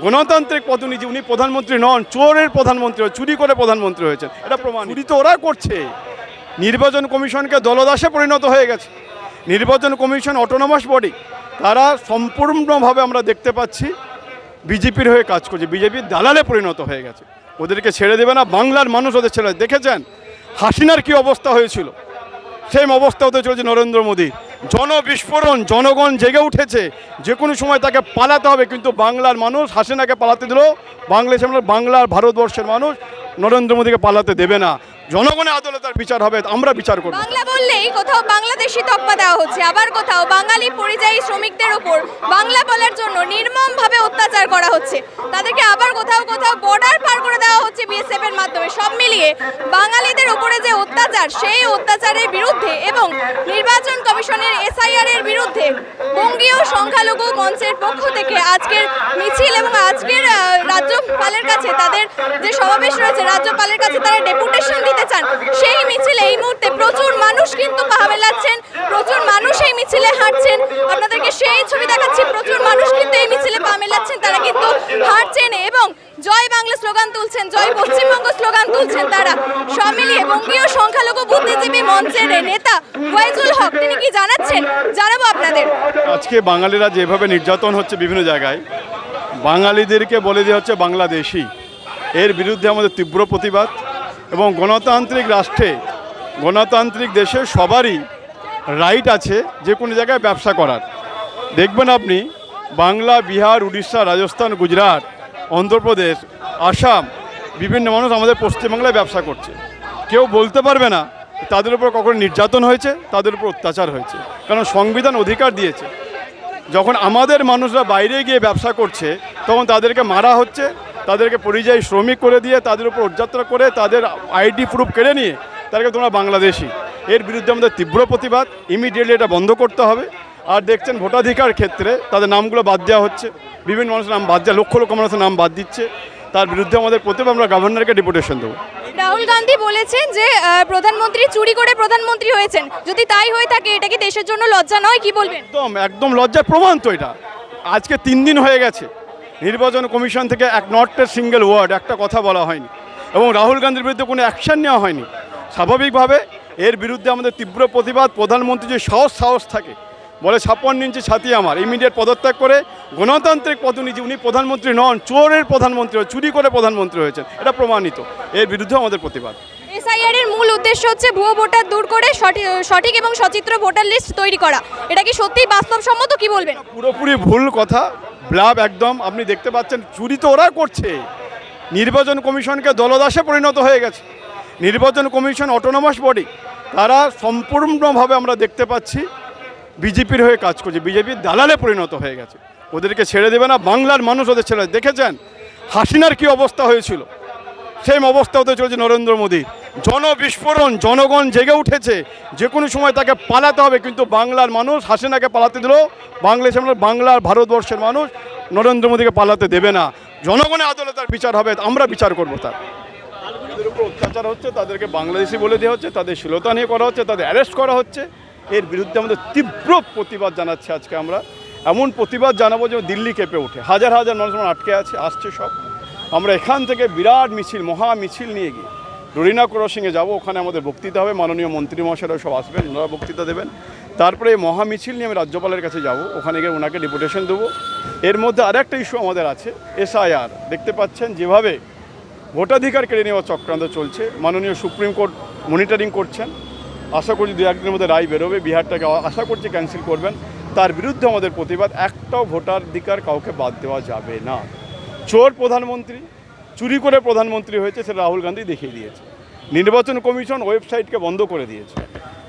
গণতান্ত্রিক প্রতিনিধি উনি প্রধানমন্ত্রী নন চোরের প্রধানমন্ত্রী হয়ে- চুরি করে প্রধানমন্ত্রী হয়েছেন। এটা প্রমাণ। চুরি তো ওরা করছে। নির্বাচন কমিশনকে দলদাসে পরিণত হয়ে গেছে। নির্বাচন কমিশন অটোনমাস বডি তারা সম্পূর্ণভাবে আমরা দেখতে পাচ্ছি বিজেপির হয়ে কাজ করছে। বিজেপির দালালে পরিণত হয়ে গেছে। ওদেরকে ছেড়ে দেবে না বাংলার মানুষ ওদের ছেড়ে দেখেছেন? হাসিনার কি অবস্থা হয়েছিল? সেম অবস্থা হতে চলেছে নরেন্দ্র মোদী জনবিস্ফোরণ, জনগণ জেগে উঠেছে। যে কোনো সময় তাকে পালাতে হবে, কিন্তু বাংলার মানুষ হাসিনাকে পালাতে দিল। বাংলাদেশ বাংলার ভারতবর্ষের মানুষ নরেন্দ্র মোদীকে পালাতে দেবে না। জনগণের আদালতে বিচার হবে, আমরা বিচার করব। বাংলা বললেই কোথাও বাংলাদেশি তকমা দেওয়া হচ্ছে, আবার কোথাও বাঙালি পরিযায়ী শ্রমিকদের ওপর বাংলা বলার জন্য নির্মমভাবে অত্যাচার করা হচ্ছে। তাদেরকে আবার কোথাও কোথাও বর্ডার পার করে দেওয়া হচ্ছে বিএসএফ এর মাধ্যমে। সব মিলিয়ে বাঙালিদের উপরে যে অত্যাচার, সেই অত্যাচারের বিরুদ্ধে নির্বাচন কমিশনের এসআইআর এর বিরুদ্ধে বঙ্গীয় সংখ্যালঘু মঞ্চের পক্ষ থেকে আজকের মিছিল এবং আজকের রাজ্যপালের কাছে তাদের যে সমাবেশ রয়েছে, রাজ্যপালের কাছে তারা ডেপুটেশন দিতে চান। সেই মিছিলে এই মুহূর্তে প্রচুর মানুষ কিন্তু পা মেলাচ্ছেন প্রচুর মানুষ এই মিছিলে হাঁটছেন। আপনাদেরকে সেই ছবি দেখাচ্ছি, প্রচুর মানুষ কিন্তু এই মিছিলে পা মেলাচ্ছেন তারা কিন্তু হাঁটছেন এবং জয় বাংলা স্লোগান তুলছেন, জয় পশ্চিমবঙ্গ স্লোগান তুলছেন তারা। সব বঙ্গীয় সংখ্যালঘু বুদ্ধিজীবী মঞ্চের নেতা ওয়াইজুল হক, তিনি কি জানাচ্ছেন? জানাব আপনাদের। আজকে বাঙালিরা যেভাবে নির্যাতন হচ্ছে বিভিন্ন জায়গায়, বাঙালিদেরকে বলে দেওয়া হচ্ছে বাংলাদেশি। এর বিরুদ্ধে আমাদের তীব্র প্রতিবাদ এবং গণতান্ত্রিক রাষ্ট্রে, গণতান্ত্রিক দেশে সবারই রাইট আছে যে কোনো জায়গায় ব্যবসা করার। দেখবেন আপনি, বাংলা, বিহার, উড়িষ্যা, রাজস্থান, গুজরাট অন্ধ্রপ্রদেশ, আসাম, বিভিন্ন মানুষ আমাদের পশ্চিমবাংলায় ব্যবসা করছে। কেউ বলতে পারবে না তাদের উপর কখনো নির্যাতন হয়েছে, তাদের উপর অত্যাচার হয়েছে। কারণ সংবিধান অধিকার দিয়েছে। যখন আমাদের মানুষরা বাইরে গিয়ে ব্যবসা করছে, তখন তাদেরকে মারা হচ্ছে, তাদেরকে পরিযায়ী শ্রমিক করে দিয়ে, তাদের উপর অত্যাচার করে, তাদের আইডি প্রুফ কেড়ে নিয়ে, তাদেরকে তোমরা বাংলাদেশি। এর বিরুদ্ধে আমাদের তীব্র প্রতিবাদ। ইমিডিয়েটলি এটা বন্ধ করতে হবে। আর দেখছেন ভোটাধিকার ক্ষেত্রে তাদের নামগুলো বাদ দেওয়া হচ্ছে। বিভিন্ন মানুষের নাম বাদ দেওয়া লক্ষ লক্ষ মানুষের নাম বাদ দিচ্ছে। তার বিরুদ্ধে আমাদের প্রতিবাদ আমরা গভর্নরকে ডিপুটেশন দেবো। রাহুল গান্ধী বলেছেন যে প্রধানমন্ত্রী চুরি করে প্রধানমন্ত্রী হয়েছেন। যদি তাই হয়ে থাকে এটা কি দেশের জন্য লজ্জা নয়? কি বলবেন? একদম একদম লজ্জার প্রমাণ তো এটা। আজকে তিন দিন হয়ে গেছে। নির্বাচন কমিশন থেকে এক নটের সিঙ্গেল ওয়ার্ড একটা কথা বলা হয়নি। এবং রাহুল গান্ধীর বিরুদ্ধে কোনো অ্যাকশন নেওয়া হয়নি। স্বাভাবিকভাবে এর বিরুদ্ধে আমাদের তীব্র প্রতিবাদ প্রধানমন্ত্রী যে সাহস সাহস থাকে বলে ছাপ্পান্ন ইঞ্চি ছাতি আমার। ইমিডিয়েট পদত্যাগ করে গণতান্ত্রিক প্রতিনিধি উনি প্রধানমন্ত্রী নন চোরের প্রধানমন্ত্রী চুরি করে প্রধানমন্ত্রী হয়েছেন। এটা প্রমাণিত। এর বিরুদ্ধে আমাদের প্রতিবাদ। এসআইআর এর মূল উদ্দেশ্য হচ্ছে ভুয়ো ভোটার দূর করে সঠিক এবং সচিত্র ভোটার লিস্ট তৈরি করা। এটা কি সত্যিই বাস্তবসম্মত কি বলবেন? পুরোপুরি ভুল কথা ব্লাব একদম। আপনি দেখতে পাচ্ছেন চুরি তো ওরা করছে। নির্বাচন কমিশনকে দলদাসে পরিণত হয়ে গেছে। নির্বাচন কমিশন অটোনমাস বডি তারা সম্পূর্ণভাবে আমরা দেখতে পাচ্ছি বিজেপির হয়ে কাজ করছে। বিজেপির দালালে পরিণত হয়ে গেছে। ওদেরকে ছেড়ে দেবে না, বাংলার মানুষ ওদের ছেড়ে দেখেছেন? হাসিনার কি অবস্থা হয়েছিল? সেম অবস্থা হতে চলেছে নরেন্দ্র মোদী জনবিস্ফোরণ, জনগণ জেগে উঠেছে। যে কোনো সময় তাকে পালাতে হবে, কিন্তু বাংলার মানুষ হাসিনাকে পালাতে দিল। বাংলাদেশ বাংলার ভারতবর্ষের মানুষ নরেন্দ্র মোদীকে পালাতে দেবে না। জনগণের আদালতে তার বিচার হবে, আমরা বিচার করব তার। উপর অত্যাচার হচ্ছে, তাদেরকে বাংলাদেশি বলে দেওয়া হচ্ছে, তাদের শ্লীলতা নিয়ে করা হচ্ছে, তাদের অ্যারেস্ট করা হচ্ছে। এর বিরুদ্ধে আমাদের তীব্র প্রতিবাদ জানাচ্ছি আজকে আমরা। এমন প্রতিবাদ জানাব যে দিল্লি কেঁপে ওঠে। হাজার হাজার মানুষ আমার আটকে আছে, আসছে সব। আমরা এখান থেকে বিরাট মিছিল, মহা মিছিল নিয়ে গিয়ে ডরিনা ক্রসিংয়ে যাব। ওখানে আমাদের বক্তৃতা হবে। মাননীয় মন্ত্রী মহাশয়রা সব আসবেন, ওনারা বক্তৃতা দেবেন। তারপরে এই মহা মিছিল নিয়ে আমি রাজ্যপালের কাছে যাব। ওখানে গিয়ে ওনাকে ডেপুটেশন দেবো। এর মধ্যে আরেকটা ইস্যু আমাদের আছে, এসআইআর। দেখতে পাচ্ছেন যেভাবে ভোটাধিকার কেড়ে নেওয়া চক্রান্ত চলছে। মাননীয় সুপ্রিম কোর্ট মনিটরিং করছেন। আশা করছি দু একদিনের মধ্যে রায় বেরোবে, বিহারটাকে আশা করছি ক্যান্সেল করবেন। তার বিরুদ্ধে আমাদের প্রতিবাদ, একটাও ভোটাধিকার কাউকে বাদ দেওয়া যাবে না। চোর প্রধানমন্ত্রী, চুরি করে প্রধানমন্ত্রী হয়েছে সেটা রাহুল গান্ধী দেখিয়ে দিয়েছে। নির্বাচন কমিশন ওয়েবসাইটকে বন্ধ করে দিয়েছে।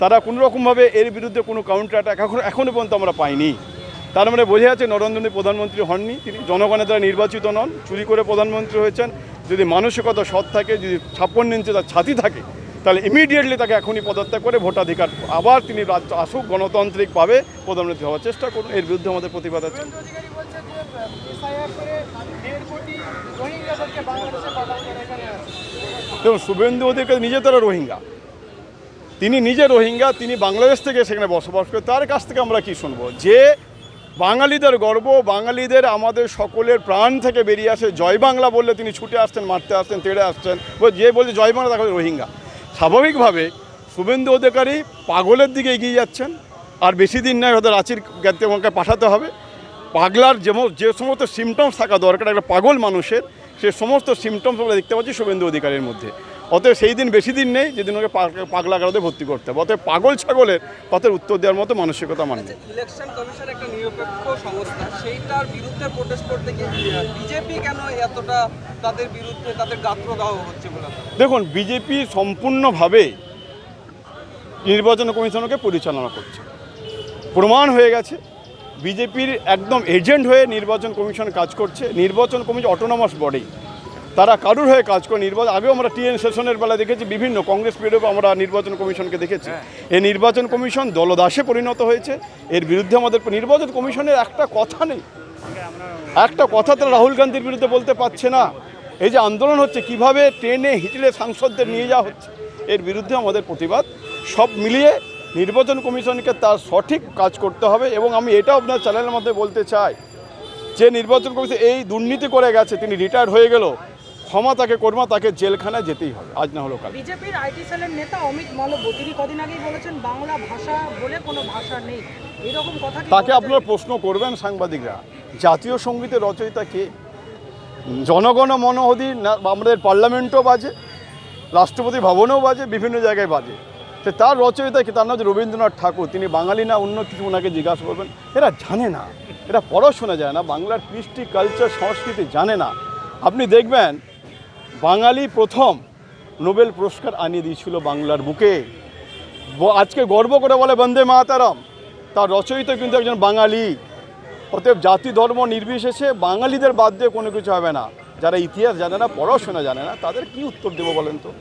তারা কোনো রকমভাবে এর বিরুদ্ধে কোনো কাউন্টার অ্যাটাক এখন এখনও পর্যন্ত আমরা পাইনি। তার মানে বোঝা যাচ্ছে নরেন্দ্র মোদী প্রধানমন্ত্রী হননি, তিনি জনগণের দ্বারা নির্বাচিত নন, চুরি করে প্রধানমন্ত্রী হয়েছেন। যদি মানসিকতা সৎ থাকে, যদি ছাপ্পান্ন ইঞ্চি তার ছাতি থাকে তাহলে ইমিডিয়েটলি তাকে এখনই পদত্যাগ করে ভোটাধিকার আবার তিনি রাজ্য আসুক গণতান্ত্রিকভাবে প্রধানমন্ত্রী হওয়ার চেষ্টা করুন। এর বিরুদ্ধে আমাদের প্রতিবাদ আছে। দেখুন শুভেন্দু অধিকারী নিজে তারা রোহিঙ্গা। তিনি নিজে রোহিঙ্গা তিনি বাংলাদেশ থেকে সেখানে বসবাস করে তার কাছ থেকে আমরা কি শুনব? যে বাঙালিদের গর্ব বাঙালিদের আমাদের সকলের প্রাণ থেকে বেরিয়ে আসে। জয় বাংলা বললে তিনি ছুটে আসছেন মারতে আসতেন তেড়ে আসছেন। ও যে বলছে জয় বাংলা তাকে রোহিঙ্গা। স্বাভাবিকভাবে শুভেন্দু অধিকারী পাগলের দিকে এগিয়ে যাচ্ছেন। আর বেশি দিন নয়, হয়তো রাঁচির জ্ঞাতিকে পাঠাতে হবে। পাগলার যেমন যে সমস্ত সিমটমস থাকা দরকার, একটা পাগল মানুষের, সে সমস্ত সিমটমস আমরা দেখতে পাচ্ছি শুভেন্দু অধিকারীর মধ্যে। অতএব সেই দিন বেশি দিন নেই যেদিন ওকে পাগলা কারোতে ভর্তি করতে হবে। অতএব পাগল ছাগলের কথার উত্তর দেওয়ার মতো মানসিকতা মানবে ইলেকশন কমিশন একটা নিরপেক্ষ সংস্থা সেইটার বিরুদ্ধে প্রোটেস্ট করতে গিয়ে বিজেপি কেন এতটা তাদের বিরুদ্ধে তাদের গাত্র দেওয়া হচ্ছে বলে দেখুন বিজেপি সম্পূর্ণভাবে নির্বাচন কমিশনকে পরিচালনা করছে। প্রমাণ হয়ে গেছে বিজেপির একদম এজেন্ট হয়ে নির্বাচন কমিশন কাজ করছে। নির্বাচন কমিশন অটোনমাস বডি তারা কারুর হয়ে কাজ করে নির্বাচন আগেও আমরা টিএন সেশনের বেলা দেখেছি বিভিন্ন কংগ্রেস পিরিয়ডেও আমরা নির্বাচন কমিশনকে দেখেছি। এই নির্বাচন কমিশন দলদাসে পরিণত হয়েছে এর বিরুদ্ধে আমাদের নির্বাচন কমিশনের একটা কথা নেই। একটা কথা তারা রাহুল গান্ধীর বিরুদ্ধে বলতে পারছে না। এই যে আন্দোলন হচ্ছে কীভাবে ট্রেনে হিচড়ে সাংসদদের নিয়ে যাওয়া হচ্ছে এর বিরুদ্ধে আমাদের প্রতিবাদ। সব মিলিয়ে নির্বাচন কমিশনকে তার সঠিক কাজ করতে হবে এবং আমি এটাও আপনার চ্যানেলের মধ্যে বলতে চাই যে নির্বাচন কমিশন এই দুর্নীতি করে গেছে তিনি রিটায়ার হয়ে গেল ক্ষমা তাকে কর্মা তাকে জেলখানায় যেতেই হবে। আজ না হলো কাল। বিজেপির আইটি সেলের নেতা অমিত মালব্য তিনি কদিন আগেই বলেছেন বাংলা ভাষা বলে কোনো ভাষা নেই। এরকম কথা তাকে আপনারা প্রশ্ন করবেন সাংবাদিকরা জাতীয় সঙ্গীতের রচয়িতা কে? জনগণ মনোহদি আমাদের পার্লামেন্টও বাজে রাষ্ট্রপতি ভবনেও বাজে বিভিন্ন জায়গায় বাজে। তো তার রচয়িতা কি? তার নাম রবীন্দ্রনাথ ঠাকুর। তিনি বাঙালি না অন্য কিছু ওনাকে জিজ্ঞাসা করবেন। এরা জানে না। এরা পড়াশোনা যায় না। বাংলার কৃষ্টি কালচার সংস্কৃতি জানে না। আপনি দেখবেন বাঙালি প্রথম নোবেল পুরস্কার আনিয়ে দিয়েছিল বাংলার বুকে। আজকে গর্ব করে বলে বন্দে মাতারাম। তার রচয়িত কিন্তু একজন বাঙালি। অতএব জাতি, ধর্ম নির্বিশেষে বাঙালিদের বাদ দিয়ে কোনো কিছু হবে না। যারা ইতিহাস জানে না, পড়াশোনা জানে না, তাদের কি উত্তর দেবো বলেন তো?